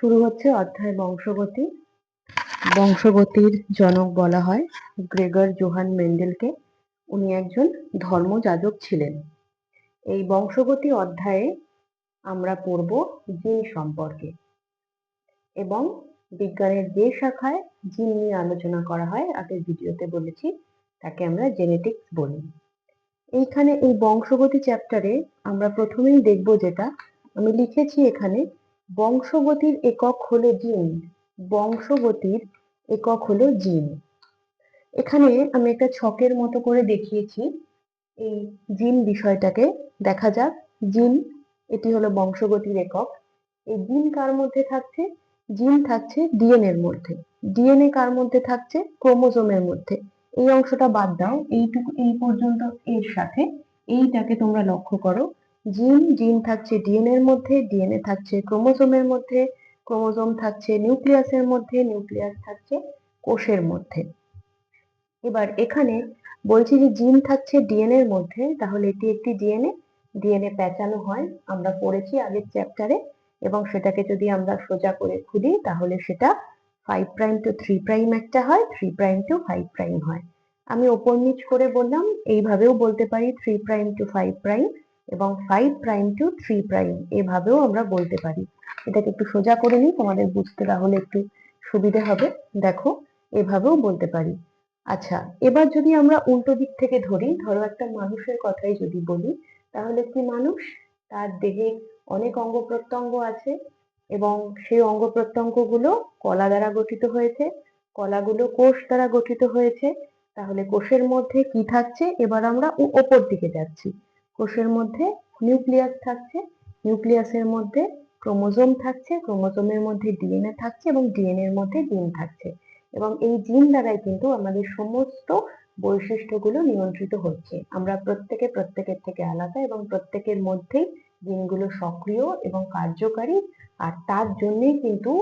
শুরু হচ্ছে অধ্যায় বংশগতি। বংশগতির জনক বলা হয় গ্রেগর জোহান মেন্ডেলকে। উনি একজন ধর্মযাজক ছিলেন। এই বংশগতি অধ্যায়ে আমরা পড়ব জিন সম্পর্কে এবং বিজ্ঞানের যে শাখায় জিন নিয়ে আলোচনা করা হয়, আগের ভিডিওতে বলেছি, তাকে আমরা জেনেটিক্স বলি। এইখানে এই বংশগতি চ্যাপ্টারে আমরা প্রথমেই দেখব যেটা, আমি লিখেছি এখানে বংশগতির একক হলো জিন, বংশগতির একক হলো জিন। এখানে আমি একটা ছকের মতো করে দেখিয়েছি। এই জিন বিষয়টাকে দেখা যাক। জিন, এটি হলো বংশগতির একক। এই জিন কার মধ্যে থাকছে? জিন থাকছে ডিএনএ এর মধ্যে। ডিএনএ কার মধ্যে থাকছে? ক্রোমোজোমের মধ্যে। এই অংশটা বাদ দাও। এইটুকু, এই পর্যন্ত এর সাথে। এইটাকে তোমরা লক্ষ্য করো। জিন জিন থাকছে ডিএনএ এর মধ্যে, ডিএনএ থাকছে ক্রোমোজোমের মধ্যে, ক্রোমোজোম থাকছে নিউক্লিয়াসের মধ্যে, নিউক্লিয়াস থাকছে কোষের মধ্যে। এবার এখানে বলছি যে জিন থাকছে ডিএনএ এর মধ্যে, তাহলে এটি একটি ডিএনএ। ডিএনএ প্যাঁচানো হয়, আমরা পড়েছি আগের চ্যাপ্টারে, এবং সেটাকে যদি আমরা সোজা করে খুলি, তাহলে সেটা five prime to three prime একটা হয় three prime to five prime হয়। আমি ওপর নিচ করে বললাম, এইভাবেও বলতে পারি three prime to five prime এবং five prime to three prime এভাবেও আমরা বলতে পারি। এটাকে একটু সোজা করে নিই, তোমাদের বুঝতে তাহলে একটু সুবিধে হবে। দেখো, এভাবেও বলতে পারি। আচ্ছা এবার যদি আমরা উল্টো দিক থেকে ধরি, ধরো একটা মানুষের কথাই যদি বলি, তাহলে কি মানুষ? তার দেহে অনেক অঙ্গ প্রত্যঙ্গ আছে এবং সেই অঙ্গ প্রত্যঙ্গগুলো কলা দ্বারা গঠিত হয়েছে। কলাগুলো কোষ দ্বারা গঠিত হয়েছে। তাহলে কোষের মধ্যে কি থাকছে? এবার আমরা ওপর দিকে যাচ্ছি। কোষের মধ্যে নিউক্লিয়াস থাকছে। নিউক্লিয়াসের মধ্যে ক্রোমোজোম থাকছে, ক্রোমোজোমের মধ্যে ডিএনএ থাকছে এবং ডিএনএ এর মধ্যে জিন থাকছে। এবং এই জিন দ্বারাই কিন্তু আমাদের সমস্ত বৈশিষ্ট্যগুলো নিয়ন্ত্রিত হচ্ছে। আমরা প্রত্যেকে প্রত্যেকের থেকে আলাদা এবং প্রত্যেকের মধ্যেই জিনগুলো সক্রিয় এবং কার্যকারী, আর তার জন্যই কিন্তু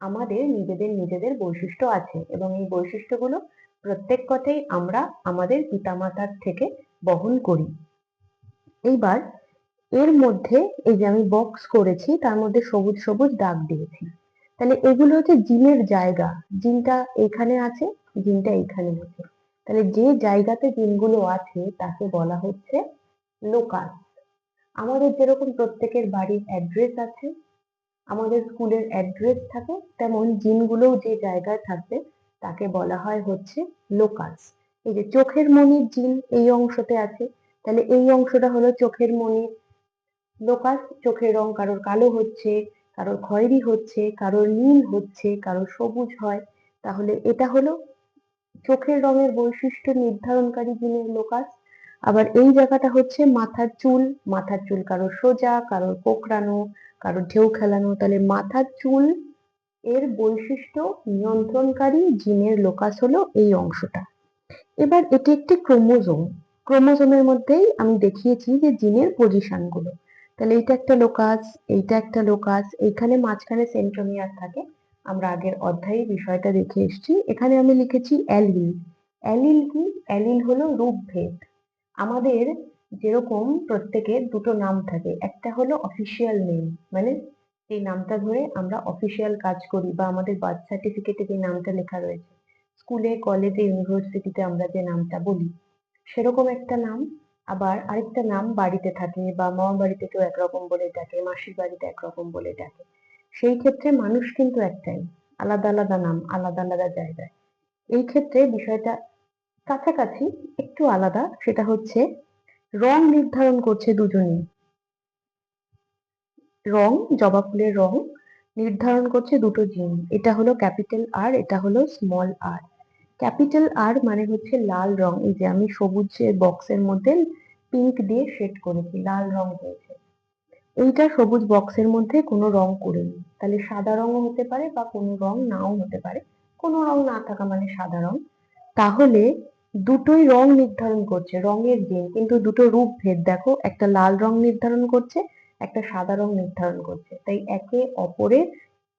আমাদের নিজেদের নিজেদের বৈশিষ্ট্য আছে। এবং এই বৈশিষ্ট্যগুলো প্রত্যেক কথাই আমরা আমাদের পিতামাতার থেকে বহন করি। এইবার এর মধ্যে এই যে আমি বক্স করেছি, তার মধ্যে সবুজ সবুজ দাগ দিয়েছি। তাহলে এগুলো হচ্ছে জিনের জায়গা। জিনটা এখানে আছে, জিনটা এখানে আছে। তাহলে যে জায়গাতে জিনগুলো আছে, তাকে বলা হচ্ছে লোকাস আমাদের যেরকম প্রত্যেকের বাড়ির অ্যাড্রেস আছে, আমাদের স্কুলের অ্যাড্রেস থাকে, তেমন জিনগুলোও যে জায়গায় থাকবে, তাকে বলা হয় হচ্ছে লোকাস এই যে চোখের মনির জিন এই অংশতে আছে তাহলে এই অংশটা হলো চোখের মনির লোকাস চোখের রং কারোর কালো হচ্ছে, কারোর খয়েরি হচ্ছে, কারোর নীল হচ্ছে, কারোর সবুজ হয়। তাহলে এটা হলো চোখের রঙের বৈশিষ্ট্য নির্ধারণকারী জিনের লোকাস আবার এই জায়গাটা হচ্ছে মাথার চুল। মাথার চুল কারোর সোজা, কারোর কোকড়ানো, কারোর ঢেউ খেলানো। তাহলে মাথার চুল এর বৈশিষ্ট্য নিয়ন্ত্রণকারী জিনের লোকাস হলো এই অংশটা। এবার এটি একটি ক্রোমোজোম। ক্রোমোজোমের মধ্যেই আমি দেখিয়েছি যে জিনের পজিশনগুলো। তাহলে এইটা একটা লোকাস এইটা একটা লোকাস এখানে মাঝখানে সেন্ট্রোমিয়ার থাকে। আমরা আগের অধ্যায়ে বিষয়টা দেখে এসেছি। এখানে আমি লিখেছি অ্যালিল। অ্যালিল কি? অ্যালিল হলো রূপভেদ আমাদের যেরকম প্রত্যেকের দুটো নাম থাকে, একটা হলো অফিসিয়াল নেম মানে এই নামটা ধরে আমরা অফিসিয়াল কাজ করি বা আমাদের বার্থ সার্টিফিকেটে যে নামটা লেখা রয়েছে। স্কুলে কলেজে ইউনিভার্সিটিতে আমরা যে নামটা বলি। সেরকম একটা নাম, আবার আরেকটা নাম বাড়িতে থাকে বা মামা বাড়িতে কেউ একরকম বলে ডাকে, মাসির বাড়িতে একরকম বলে ডাকে। সেই ক্ষেত্রে মানুষ কিন্তু একটাই, আলাদা আলাদা নাম, আলাদা আলাদা জায়গায়। এই ক্ষেত্রে বিষয়টা কাছাকাছি, একটু আলাদা, সেটা হচ্ছে রং নির্ধারণ করছে দুজনেই। রং, জবা ফুলের রং নির্ধারণ করছে দুটো জিন, এটা হলো ক্যাপিটাল আর এটা হলো স্মল আর ক্যাপিটাল আর মানে হচ্ছে লাল রং। এই যে আমি সবুজের বক্সের মধ্যে পিঙ্ক দিয়ে শেড করেছি, লাল রং হয়েছে। এইটা সবুজ বক্সের মধ্যে কোনো রং করিনি। তাহলে সাদা রঙও হতে পারে বা কোনো রং নাও হতে পারে। কোনো রং না থাকা মানে সাদা রং। তাহলে দুটোই রং নির্ধারণ করছে, রঙের জিন কিন্তু দুটো রূপ ভেদ। দেখো, একটা লাল রং নির্ধারণ করছে, একটা সাদা রং নির্ধারণ করছে। তাই একে অপরের,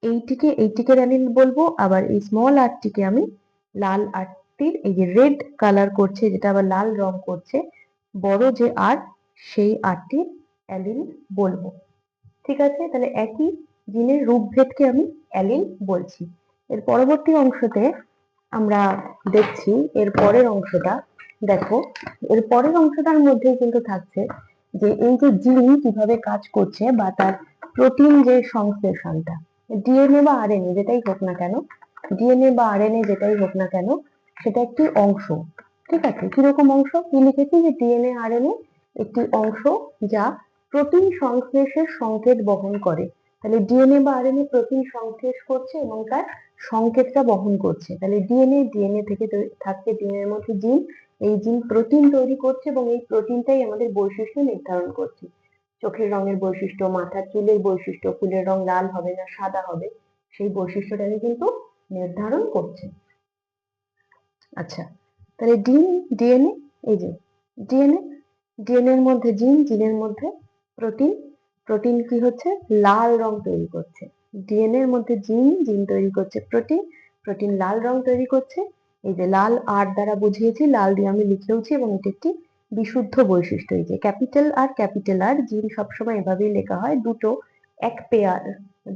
এইটিকে এইটিকে অ্যালিল বলব, আবার এই স্মল আর্টটিকে আমি লাল আর্টটির এই যে রেড কালার করছে, যেটা আবার লাল রং করছে, বড় যে আর্ট সেই আর্টটির অ্যালিল বলব। ঠিক আছে? তাহলে একই জিনের রূপভেদকে আমি অ্যালিল বলছি। এর পরবর্তী অংশতে আমরা দেখছি, এর পরের অংশটা, দেখো, এর পরের অংশটার মধ্যেই কিন্তু থাকছে যে এই যে জিন কীভাবে কাজ করছে বা তার প্রোটিন যে সংশ্লেষণটা ডিএনএ বা আরএনএ যেটাই হোক না কেন ডিএনএ বা আরএনএ যেটাই হোক না কেন, সেটা একটি অংশ। ঠিক আছে? কীরকম অংশ? কি লিখেছি যে ডিএনএ আরএনএ একটি অংশ যা প্রোটিন সংশ্লেষের সংকেত বহন করে। তাহলে ডিএনএ বা আরএনএ প্রোটিন সংশ্লেষ করছে এবং তার সংকেতটা বহন করছে। তাহলে ডিএনএ ডিএনএ থেকে থাকছে ডিএনএ এর মধ্যে জিন। এই জিন প্রোটিন তৈরি করছে এবং এই প্রোটিনটাই আমাদের বৈশিষ্ট্য নির্ধারণ করছে। চোখের রঙের বৈশিষ্ট্য, মাথার চুলের বৈশিষ্ট্য, ফুলের রং লাল হবে না, সাদা হবে, সেই বৈশিষ্ট্যটাকে কিন্তু নির্ধারণ করছে। আচ্ছা তাহলে ডিন, ডিএনএ, এই যে ডিএনএ ডিএনএ এর মধ্যে জিন, জিনের মধ্যে প্রোটিন প্রোটিন কি হচ্ছে? লাল রং তৈরি করছে। ডিএনএ এর মধ্যে জিন জিন তৈরি করছে প্রোটিন প্রোটিন লাল রং তৈরি করছে। এই যে লাল আর দ্বারা বুঝিয়েছি, লাল দিয়ে আমি লিখেওছি এবং এটি একটি বিশুদ্ধ বৈশিষ্ট্য। এই যে ক্যাপিটাল আর ক্যাপিটাল আর, জিন সবসময় এভাবেই লেখা হয়, দুটো, এক পেয়ার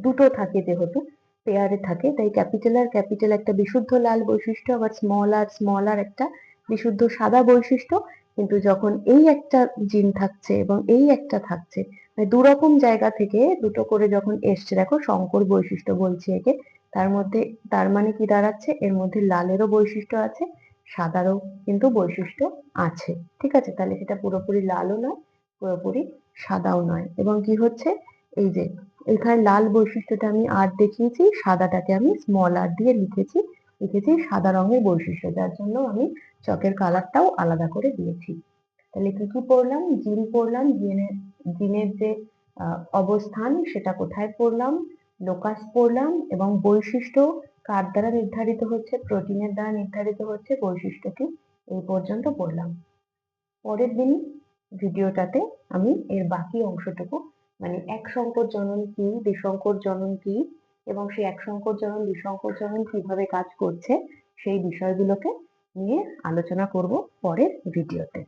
দুটো থাকে যেহেতু। পেয়ারে থাকে। তাই ক্যাপিটাল আর ক্যাপিটাল একটা বিশুদ্ধ লাল বৈশিষ্ট্য, আবার স্মল আর স্মল আর একটা বিশুদ্ধ সাদা বৈশিষ্ট্য। কিন্তু যখন এই একটা জিন থাকছে এবং এই একটা থাকছে মানে দু রকম জায়গা থেকে দুটো করে যখন এসছে, দেখো সংকর বৈশিষ্ট্য বলছি একে, তার মধ্যে তার মানে কি দাঁড়াচ্ছে? এর মধ্যে লালেরও বৈশিষ্ট্য আছে, সাদারও কিন্তু বৈশিষ্ট্য আছে। ঠিক আছে? তাহলে সেটা পুরোপুরি লালও নয়, পুরোপুরি সাদাও নয়। এবং কি হচ্ছে? এই যে এখানে লাল বৈশিষ্ট্যটা আমি আর দেখিয়েছি, সাদাটাকে আমি স্মল আর দিয়ে লিখেছি লিখেছি সাদা রঙের বৈশিষ্ট্য, যার জন্য আমি চকের কালারটাও আলাদা করে দিয়েছি। তাহলে কি কি পড়লাম? জিন পড়লাম, জিনের জিনের যে অবস্থান সেটা কোথায় পড়লাম? লোকাস পড়লাম এবং বৈশিষ্ট্য কার দ্বারা নির্ধারিত হচ্ছে? প্রোটিনের দ্বারা নির্ধারিত হচ্ছে, বৈশিষ্ট্যটি এই পর্যন্ত পড়লাম। পরের দিন ভিডিওটাতে আমি এর বাকি অংশটুকু মানে এক সংকর জনন কি দ্বিসংকর জনন কি এবং সেই এক সংকর জনন দ্বিসংকর জনন কীভাবে কাজ করছে সেই বিষয়গুলোকে নিয়ে আলোচনা করব পরের ভিডিওতে